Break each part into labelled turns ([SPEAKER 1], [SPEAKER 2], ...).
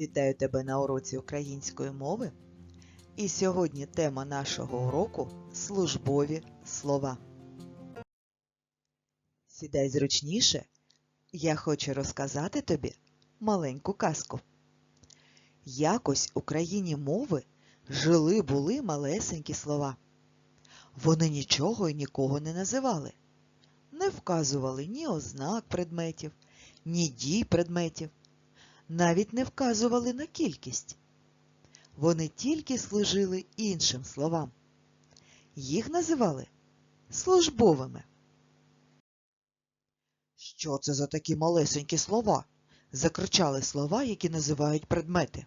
[SPEAKER 1] Вітаю тебе на уроці української мови. І сьогодні тема нашого уроку службові слова. Сідай зручніше. Я хочу розказати тобі маленьку казку. Якось у країні мови жили були малесенькі слова. Вони нічого і нікого не називали, не вказували ні ознак предметів, ні дій предметів навіть не вказували на кількість. Вони тільки служили іншим словам. Їх називали службовими. Що це за такі малесенькі слова? закричали слова, які називають предмети.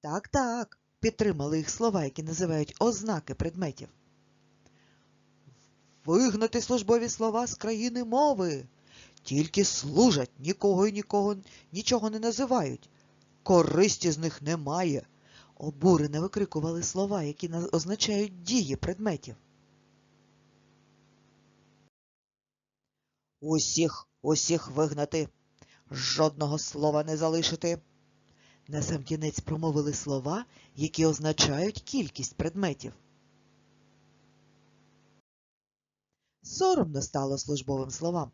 [SPEAKER 1] Так, так, підтримали їх слова, які називають ознаки предметів. Вигнати службові слова з країни мови. Тільки служать, нікого і нікого нічого не називають. Користі з них немає. Обурено викрикували слова, які означають дії предметів. Усіх, усіх вигнати, жодного слова не залишити. Насамкінець промовили слова, які означають кількість предметів. Соромно стало службовим словам.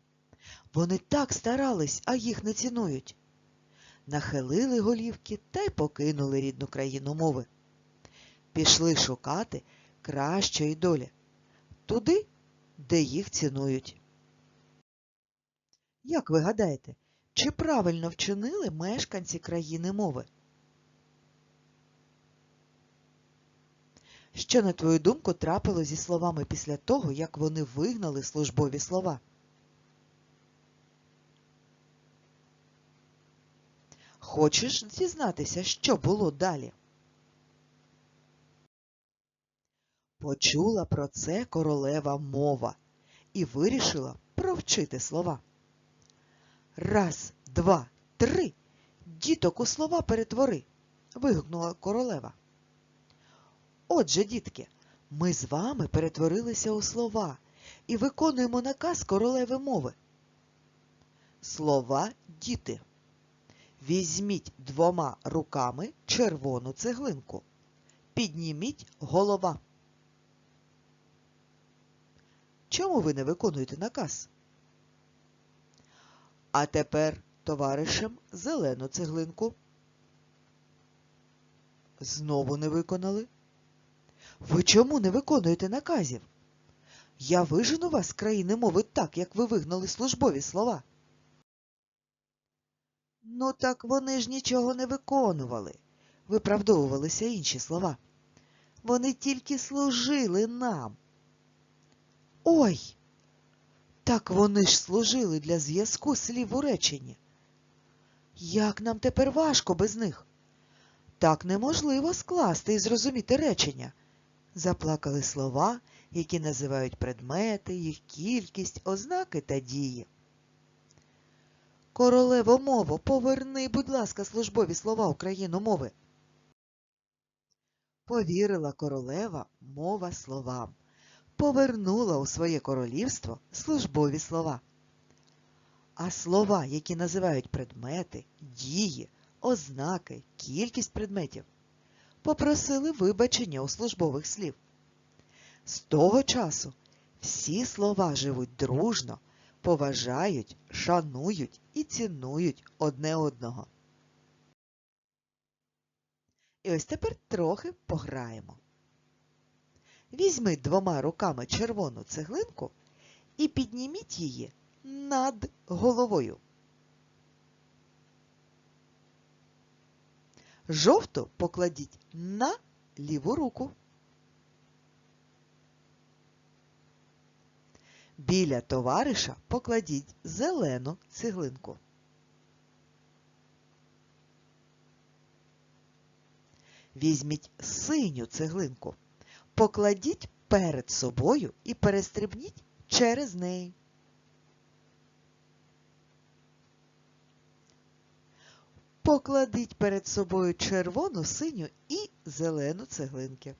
[SPEAKER 1] Вони так старались, а їх не цінують. Нахилили голівки та й покинули рідну країну мови. Пішли шукати кращої долі туди, де їх цінують. Як ви гадаєте, чи правильно вчинили мешканці країни мови? Що, на твою думку, трапило зі словами після того, як вони вигнали службові слова? Хочеш дізнатися, що було далі? Почула про це королева мова і вирішила провчити слова. Раз, два, три. Діток у слова перетвори. вигукнула королева. Отже, дітки, ми з вами перетворилися у слова і виконуємо наказ королеви мови. Слова діти. Візьміть двома руками червону цеглинку. Підніміть голова. Чому ви не виконуєте наказ? А тепер товаришем зелену цеглинку. Знову не виконали. Ви чому не виконуєте наказів? Я вижену вас з країни мови так, як ви вигнали службові слова. Ну так вони ж нічого не виконували, виправдовувалися інші слова. Вони тільки служили нам. Ой! Так вони ж служили для зв'язку слів у реченні. Як нам тепер важко без них? Так неможливо скласти і зрозуміти речення. Заплакали слова, які називають предмети, їх кількість, ознаки та дії. Королево мово, поверни, будь ласка, службові слова Україну мови. Повірила королева мова словам, повернула у своє королівство службові слова. А слова, які називають предмети, дії, ознаки, кількість предметів, попросили вибачення у службових слів. З того часу всі слова живуть дружно, поважають, шанують і цінують одне одного. І ось тепер трохи пограємо. Візьми двома руками червону цеглинку і підніміть її над головою. Жовту покладіть на ліву руку. Біля товариша покладіть зелену цеглинку. Візьміть синю цеглинку, покладіть перед собою і перестрибніть через неї. Покладіть перед собою червону, синю і зелену цеглинки.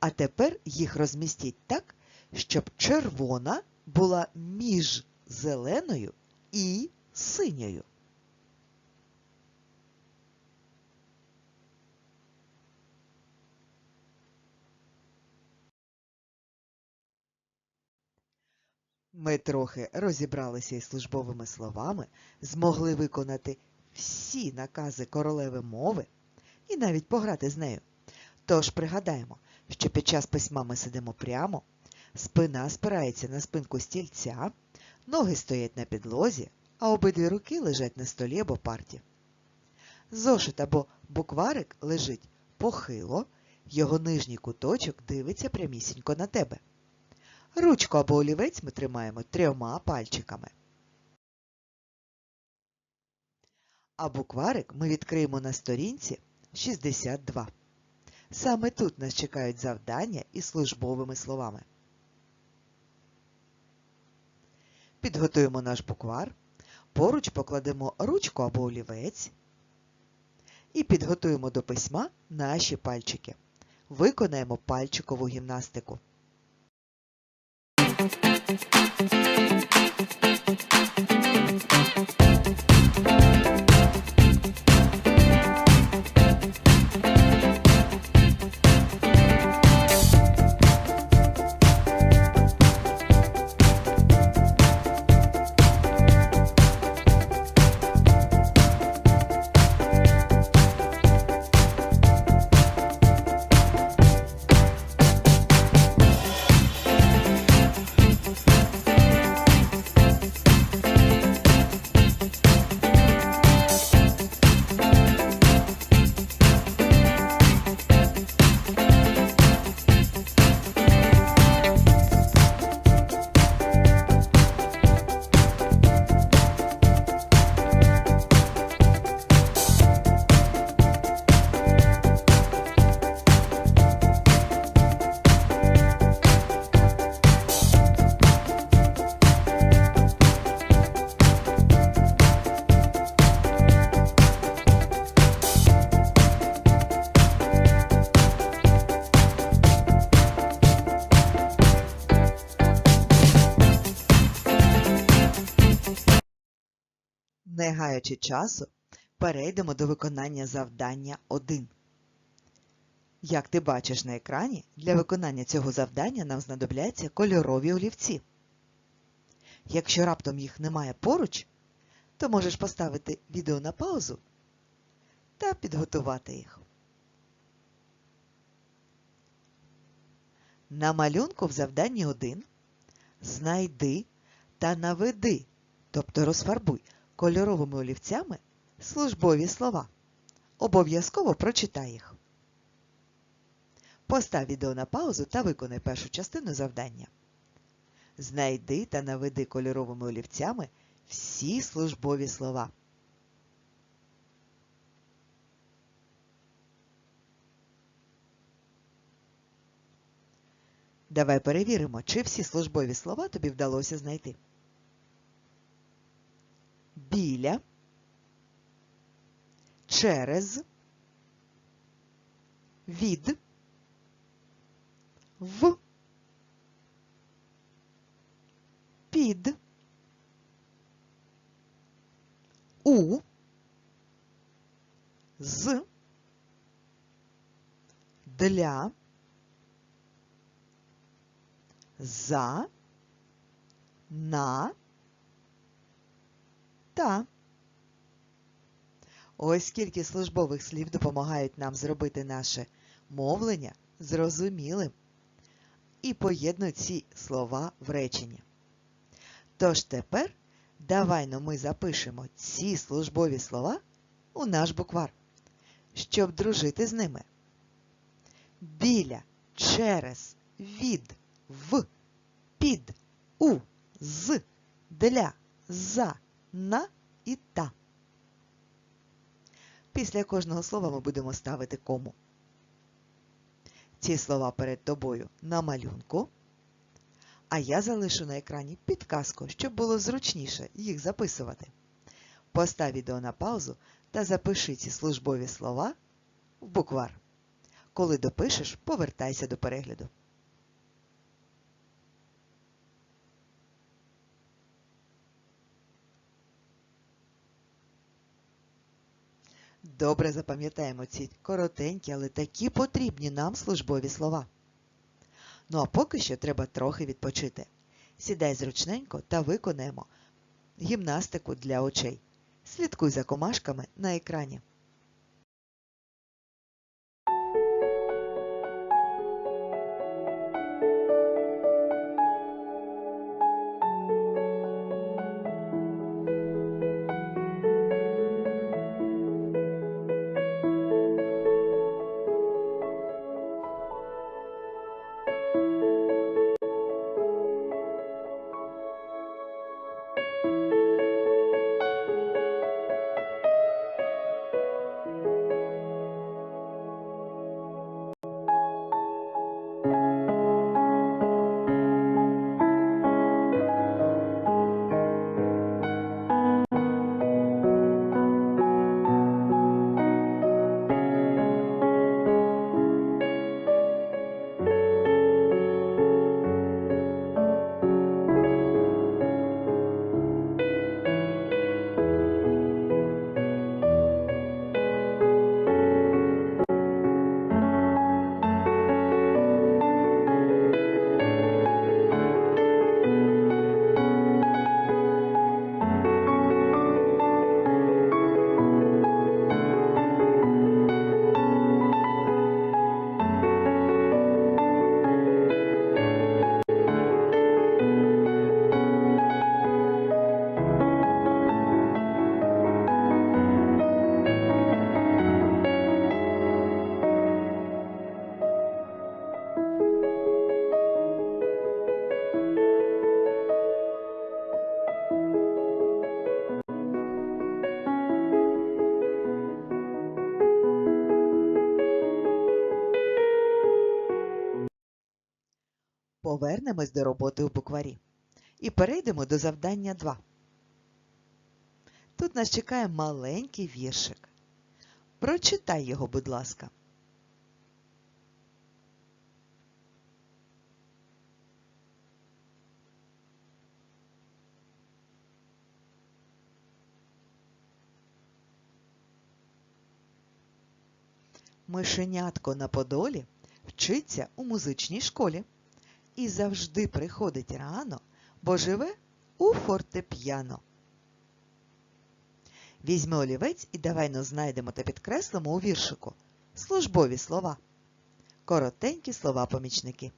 [SPEAKER 1] А тепер їх розмістіть так, щоб червона була між зеленою і синьою? Ми трохи розібралися із службовими словами, змогли виконати всі накази королеви мови і навіть пограти з нею. Тож пригадаємо, що під час письма ми сидимо прямо, спина спирається на спинку стільця, ноги стоять на підлозі, а обидві руки лежать на столі або парті. Зошит або букварик лежить похило, його нижній куточок дивиться прямісінько на тебе. Ручку або олівець ми тримаємо трьома пальчиками. А букварик ми відкриємо на сторінці 62. Саме тут нас чекають завдання із службовими словами. Підготуємо наш буквар, поруч покладемо ручку або олівець і підготуємо до письма наші пальчики. Виконаємо пальчикову гімнастику. Не гаючи часу, перейдемо до виконання завдання 1. Як ти бачиш на екрані, для виконання цього завдання нам знадобляться кольорові олівці. Якщо раптом їх немає поруч, то можеш поставити відео на паузу та підготувати їх. На малюнку в завданні 1 знайди та наведи, тобто розфарбуй кольоровими олівцями службові слова. Обов'язково прочитай їх. Постав відео на паузу та виконай першу частину завдання. Знайди та наведи кольоровими олівцями всі службові слова. Давай перевіримо, чи всі службові слова тобі вдалося знайти. Біля, через, від, в, під, у, з, для, за, на, та. Ось скільки службових слів допомагають нам зробити наше мовлення зрозумілим і поєднують ці слова в реченні. Тож тепер давай-но ми запишемо ці службові слова у наш буквар, щоб дружити з ними. Біля, через, від, в, під, у, з, для, за, на і та. Після кожного слова ми будемо ставити кому. Ці слова перед тобою на малюнку, а я залишу на екрані підказку, щоб було зручніше їх записувати. Постав відео на паузу та запиши ці службові слова в буквар. Коли допишеш, повертайся до перегляду. Добре запам'ятаємо ці коротенькі, але такі потрібні нам службові слова. Ну а поки що треба трохи відпочити. Сідай зручненько та виконаємо гімнастику для очей. Слідкуй за комашками на екрані. Повернемось до роботи у букварі і перейдемо до завдання 2. Тут нас чекає маленький віршик. Прочитай його, будь ласка. Мишенятко на Подолі вчиться у музичній школі і завжди приходить рано, бо живе у фортепіано. Візьми олівець і давай но знайдемо та підкреслимо у віршику службові слова. Коротенькі слова-помічники.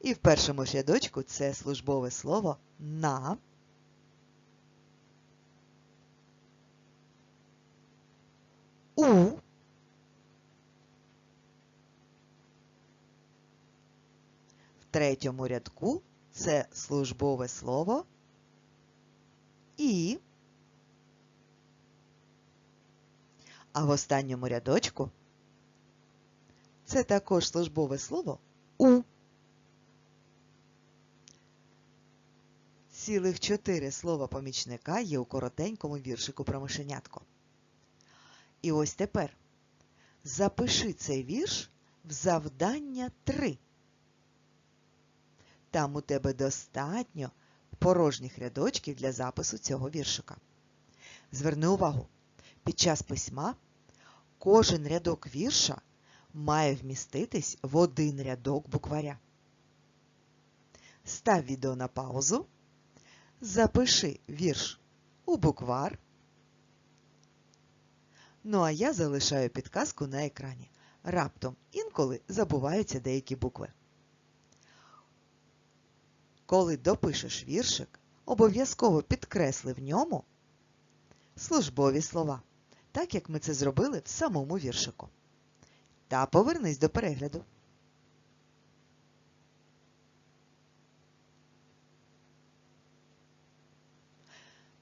[SPEAKER 1] І в першому рядочку це службове слово на. У. В третьому рядку це службове слово і. А в останньому рядочку це також службове слово у. Цілих чотири слова помічника є у коротенькому віршику про мишенятко. І ось тепер запиши цей вірш в завдання 3. Там у тебе достатньо порожніх рядочків для запису цього віршика. Зверни увагу, під час письма кожен рядок вірша має вміститись в один рядок букваря. Став відео на паузу, запиши вірш у буквар. Ну а я залишаю підказку на екрані. Раптом інколи забуваються деякі букви. Коли допишеш віршик, обов'язково підкресли в ньому службові слова, так як ми це зробили в самому віршику. Та повернись до перегляду.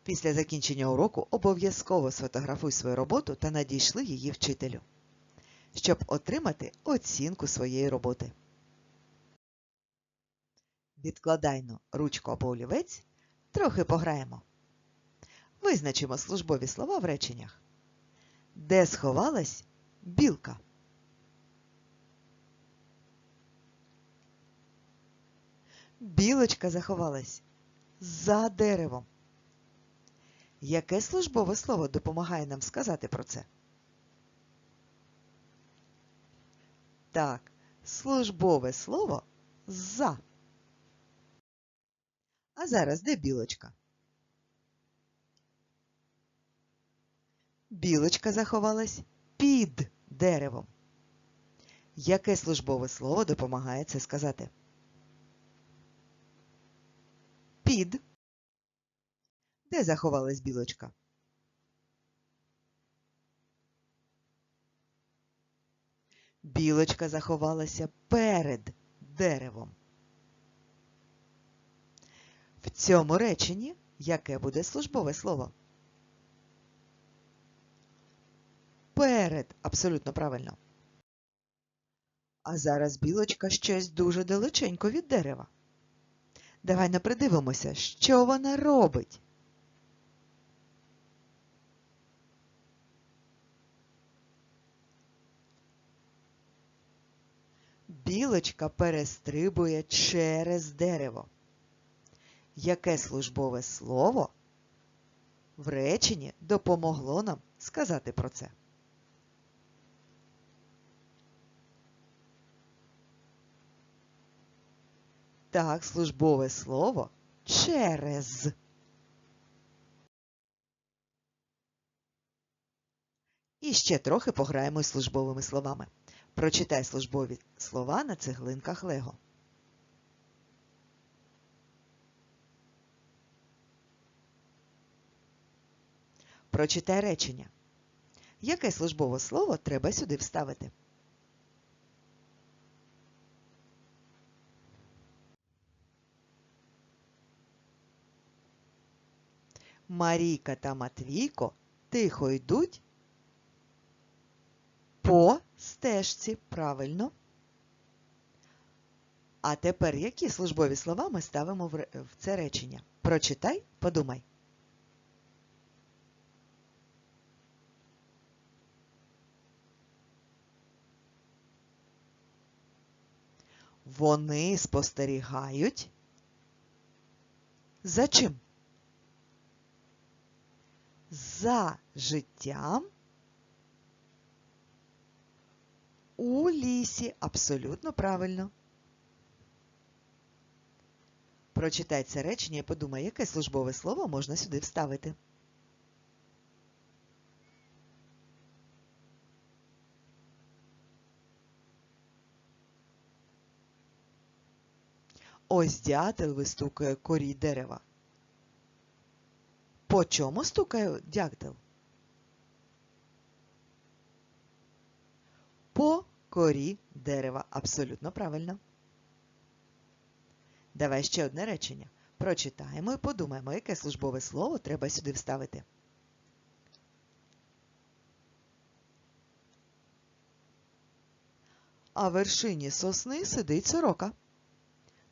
[SPEAKER 1] Після закінчення уроку обов'язково сфотографуй свою роботу та надійшли її вчителю, щоб отримати оцінку своєї роботи. Відкладайно ручку або олівець, трохи пограємо. Визначимо службові слова в реченнях. Де сховалась білка? Білочка заховалась за деревом. Яке службове слово допомагає нам сказати про це? Так, службове слово за. А зараз де білочка? Білочка заховалась під деревом. Яке службове слово допомагає це сказати? Під. Де заховалась білочка? Білочка заховалася перед деревом. В цьому реченні яке буде службове слово? Перед. Абсолютно правильно. А зараз білочка щось дуже далеченько від дерева. Давай не придивимося, що вона робить. Білочка перестрибує через дерево. Яке службове слово в реченні допомогло нам сказати про це? Так, службове слово через. І ще трохи пограємо з службовими словами. Прочитай службові слова на цеглинках Лего. Прочитай речення. Яке службове слово треба сюди вставити? Марійка та Матвійко тихо йдуть по стежці. Правильно. А тепер які службові слова ми ставимо в це речення? Прочитай, подумай. Вони спостерігають. За чим? За життям у лісі. Абсолютно правильно. Прочитай це речення і подумай, яке службове слово можна сюди вставити. Ось дятел вистукає корі дерева. По чому стукає дятел? По корі дерева. Абсолютно правильно. Давай ще одне речення. Прочитаємо і подумаємо, яке службове слово треба сюди вставити. А вершині сосни сидить сорока.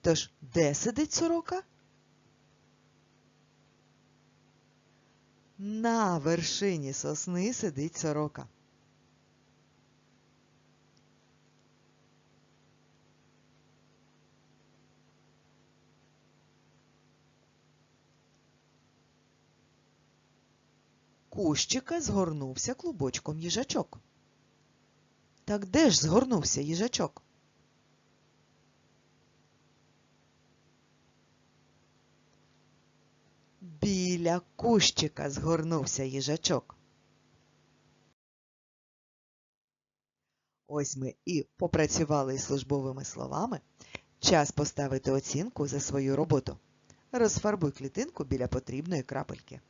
[SPEAKER 1] Тож, де сидить сорока? На вершині сосни сидить сорока. Кущика згорнувся клубочком їжачок. Так де ж згорнувся їжачок? Біля кущика згорнувся їжачок. Ось ми і попрацювали із службовими словами. Час поставити оцінку за свою роботу. Розфарбуй клітинку біля потрібної крапельки.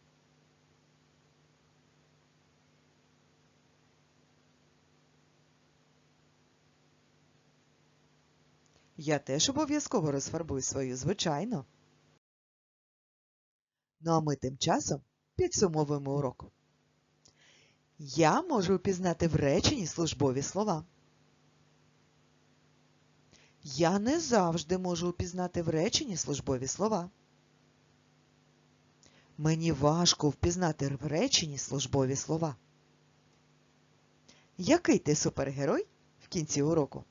[SPEAKER 1] Я теж обов'язково розфарбую свою, звичайно. Ну а ми тим часом підсумовуємо урок. Я можу впізнати в реченні службові слова. Я не завжди можу впізнати в реченні службові слова. Мені важко впізнати в реченні службові слова. Який ти супергерой в кінці уроку?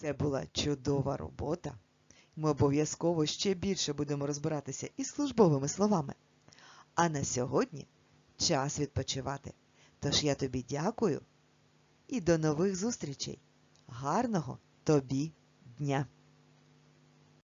[SPEAKER 1] Це була чудова робота. Ми обов'язково ще більше будемо розбиратися із службовими словами. А на сьогодні час відпочивати. Тож я тобі дякую і до нових зустрічей. Гарного тобі дня!